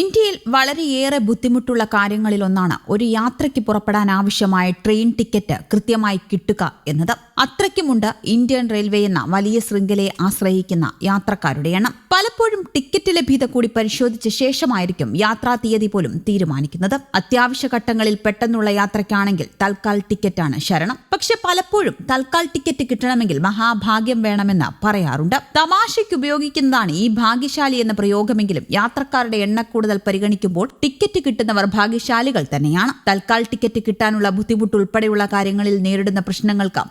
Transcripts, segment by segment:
ഇന്ത്യയിൽ വളരെയേറെ ബുദ്ധിമുട്ടുള്ള കാര്യങ്ങളിലൊന്നാണ് ഒരു യാത്രയ്ക്ക് പുറപ്പെടാൻ ആവശ്യമായ ട്രെയിൻ ടിക്കറ്റ് കൃത്യമായി കിട്ടുക എന്നത്. അത്രയ്ക്കുമുണ്ട് ഇന്ത്യൻ റെയിൽവേ എന്ന വലിയ ശൃംഖലയെ ആശ്രയിക്കുന്ന യാത്രക്കാരുടെ എണ്ണം. പലപ്പോഴും ടിക്കറ്റ് ലഭ്യത കൂടി പരിശോധിച്ച ശേഷമായിരിക്കും യാത്രാ തീയതി പോലും തീരുമാനിക്കുന്നത്. അത്യാവശ്യ ഘട്ടങ്ങളിൽ പെട്ടെന്നുള്ള യാത്രയ്ക്കാണെങ്കിൽ തൽക്കാൽ ടിക്കറ്റാണ് ശരണം. പക്ഷെ പലപ്പോഴും തൽക്കാൽ ടിക്കറ്റ് കിട്ടണമെങ്കിൽ മഹാഭാഗ്യം വേണമെന്ന് പറയാറുണ്ട്. തമാശയ്ക്ക് ഉപയോഗിക്കുന്നതാണ് ഈ ഭാഗ്യശാലി എന്ന പ്രയോഗമെങ്കിലും യാത്രക്കാരുടെ എണ്ണക്കൂടുതൽ പരിഗണിക്കുമ്പോൾ ടിക്കറ്റ് കിട്ടുന്നവർ ഭാഗ്യശാലികൾ തന്നെയാണ്. തൽക്കാൽ ടിക്കറ്റ് കിട്ടാനുള്ള ബുദ്ധിമുട്ട് ഉൾപ്പെടെയുള്ള കാര്യങ്ങളിൽ നേരിടുന്ന പ്രശ്നങ്ങൾക്ക്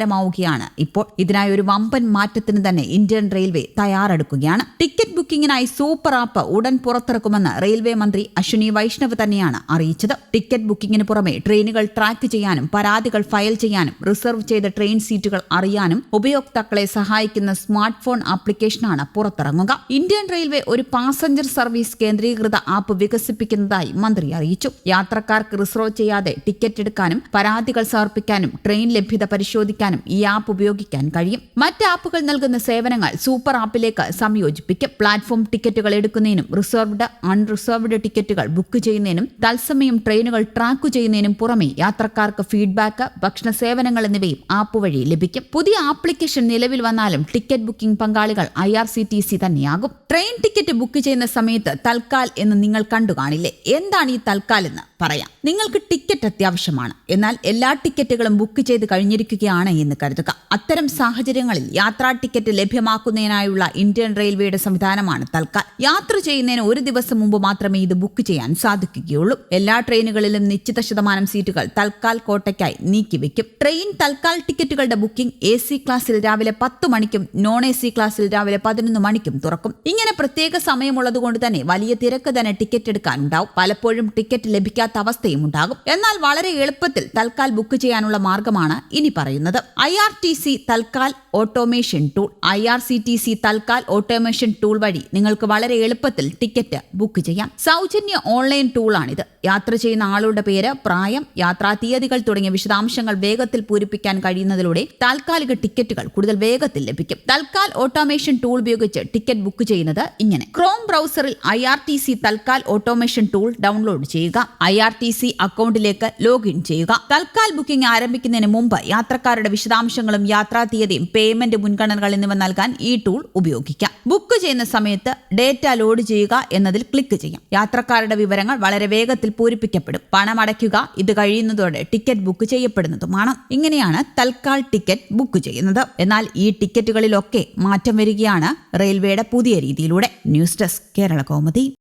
പരിഹാരമാവുകയാണ് ഇപ്പോൾ ഇതിനായി ഒരു വമ്പൻ മാറ്റത്തിന് തന്നെ ഇന്ത്യൻ റെയിൽവേ തയ്യാറെടുക്കുകയാണ്. ടിക്കറ്റ് ബുക്കിംഗിനായി സൂപ്പർ ആപ്പ് ഉടൻ പുറത്തിറക്കുമെന്ന് റെയിൽവേ മന്ത്രി അശ്വിനി വൈഷ്ണവ് തന്നെയാണ് അറിയിച്ചത്. ടിക്കറ്റ് ബുക്കിംഗിന് പുറമെ ട്രെയിനുകൾ ട്രാക്ക് ചെയ്യാനും പരാതികൾ ഫയൽ ചെയ്യാനും റിസർവ് ചെയ്ത ട്രെയിൻ സീറ്റുകൾ അറിയാനും ഉപയോക്താക്കളെ സഹായിക്കുന്ന സ്മാർട്ട് ഫോൺ ആപ്ലിക്കേഷനാണ് പുറത്തിറങ്ങുക. ഇന്ത്യൻ റെയിൽവേ ഒരു പാസഞ്ചർ സർവീസ് കേന്ദ്രീകൃത ആപ്പ് വികസിപ്പിക്കുന്നതായി മന്ത്രി അറിയിച്ചു. യാത്രക്കാർക്ക് റിസർവ് ചെയ്യാതെ ടിക്കറ്റ് എടുക്കാനും പരാതികൾ സമർപ്പിക്കാനും ട്രെയിൻ ലഭ്യത പരിശോധിക്കാനും ഈ ആപ്പ് ഉപയോഗിക്കാൻ കഴിയും. മറ്റ് ആപ്പുകൾ നൽകുന്ന സേവനങ്ങൾ സൂപ്പർ ആപ്പിലേക്ക് സംയോജിപ്പിക്കും. പ്ലാറ്റ്ഫോം ടിക്കറ്റുകൾ എടുക്കുന്നതിനും റിസർവ്ഡ് അൺറിസർവ്ഡ് ടിക്കറ്റുകൾ ബുക്ക് ചെയ്യുന്നതിനും തത്സമയം ട്രെയിനുകൾ ട്രാക്ക് ചെയ്യുന്നതിനും പുറമെ യാത്രക്കാർക്ക് ഫീഡ്ബാക്ക് ഭക്ഷണ സേവനങ്ങൾ എന്നിവയും ആപ്പ് വഴി ലഭിക്കും. പുതിയ ആപ്ലിക്കേഷൻ നിലവിൽ വന്നാലും ടിക്കറ്റ് ബുക്കിംഗ് പങ്കാളികൾ I R C T C തന്നെയാകും. ട്രെയിൻ ടിക്കറ്റ് ബുക്ക് ചെയ്യുന്ന സമയത്ത് തൽക്കാൽ എന്ന് നിങ്ങൾ കണ്ടു കാണില്ലേ? എന്താണ് ഈ തൽക്കാൽ എന്ന് പറയാം. നിങ്ങൾക്ക് ടിക്കറ്റ് അത്യാവശ്യമാണ്. എന്നാൽ എല്ലാ ടിക്കറ്റുകളും ബുക്ക് ചെയ്ത് കഴിഞ്ഞിരിക്കുകയാണ് എന്ന് കരുതുക. അത്തരം സാഹചര്യങ്ങളിൽ യാത്രാ ടിക്കറ്റ് ലഭ്യമാക്കുന്നതിനായുള്ള ഇന്ത്യൻ റെയിൽവേയുടെ സംവിധാനമാണ് തൽക്കാൽ. യാത്ര ചെയ്യുന്നതിന് ഒരു ദിവസം മുമ്പ് മാത്രമേ ഇത് ബുക്ക് ചെയ്യാൻ സാധിക്കുകയുള്ളൂ. എല്ലാ ട്രെയിനുകളിലും നിശ്ചിത ശതമാനം സീറ്റുകൾ തൽക്കാൽ കോട്ടയ്ക്കായി നീക്കിവെക്കും ട്രെയിൻ തൽക്കാൽ ടിക്കറ്റുകളുടെ ബുക്കിംഗ് എ സി ക്ലാസ്സിൽ രാവിലെ പത്ത് മണിക്കും നോൺ എ സി ക്ലാസ്സിൽ രാവിലെ പതിനൊന്ന് മണിക്കും തുറക്കും. ഇങ്ങനെ പ്രത്യേക സമയമുള്ളതുകൊണ്ട് തന്നെ വലിയ തിരക്ക് തന്നെ ടിക്കറ്റ് എടുക്കാനുണ്ടാവും. പലപ്പോഴും ടിക്കറ്റ് ലഭിക്കാത്ത അവസ്ഥയും ഉണ്ടാകും. എന്നാൽ വളരെ എളുപ്പത്തിൽ തൽക്കാൽ ബുക്ക് ചെയ്യാനുള്ള മാർഗമാണ് ഇനി പറയുന്നത്. I R T C tatkal automation tool I R C T C tatkal automation tool വഴി നിങ്ങൾക്ക് വളരെ എളുപ്പത്തിൽ ടിക്കറ്റ് ബുക്ക് ചെയ്യാം. സൗജന്യ ഓൺലൈൻ ടൂളാണിത് യാത്ര ചെയ്യുന്ന ആളുടെ പേര് പ്രായം യാത്രാ തീയതികൾ തുടങ്ങിയ വിശദാംശങ്ങൾ വേഗത്തിൽ പൂരിപ്പിക്കാൻ കഴിയുന്നതിലൂടെ താൽക്കാലിക ടിക്കറ്റുകൾ കൂടുതൽ വേഗത്തിൽ ലഭിക്കും. തൽക്കാൽ ഓട്ടോമേഷൻ ടൂൾ ഉപയോഗിച്ച് ടിക്കറ്റ് ബുക്ക് ചെയ്യുന്നത് ഇങ്ങനെ. Chrome ബ്രൗസറിൽ I R T C tatkal automation tool download ചെയ്യുക. ഐ ആർ ടി സി അക്കൗണ്ടിലേക്ക് ലോഗിൻ ചെയ്യുക. തൽക്കാൽ ബുക്കിംഗ് ആരംഭിക്കുന്നതിന് മുമ്പ് യാത്രക്കാരുടെ വിശദാംശങ്ങളും യാത്രാ തീയതിയും പേയ്മെന്റ് മുൻഗണനകൾ എന്നിവ നൽകാൻ ഈ ടൂൾ ഉപയോഗിക്കാം. ബുക്ക് ചെയ്യുന്ന സമയത്ത് ഡേറ്റ ലോഡ് ചെയ്യുക എന്നതിൽ ക്ലിക്ക് ചെയ്യാം. യാത്രക്കാരുടെ വിവരങ്ങൾ വളരെ വേഗത്തിൽ പൂരിപ്പിക്കപ്പെടും. പണം അടയ്ക്കുക ഇത് കഴിയുന്നതോടെ ടിക്കറ്റ് ബുക്ക് ചെയ്യപ്പെടുന്നതുമാണ്. ഇങ്ങനെയാണ് തൽക്കാൽ ടിക്കറ്റ് ബുക്ക് ചെയ്യുന്നത്. എന്നാൽ ഈ ടിക്കറ്റുകളിലൊക്കെ മാറ്റം വരികയാണ് റെയിൽവേയുടെ പുതിയ രീതിയിലൂടെ. News desk Kerala Kaumudi.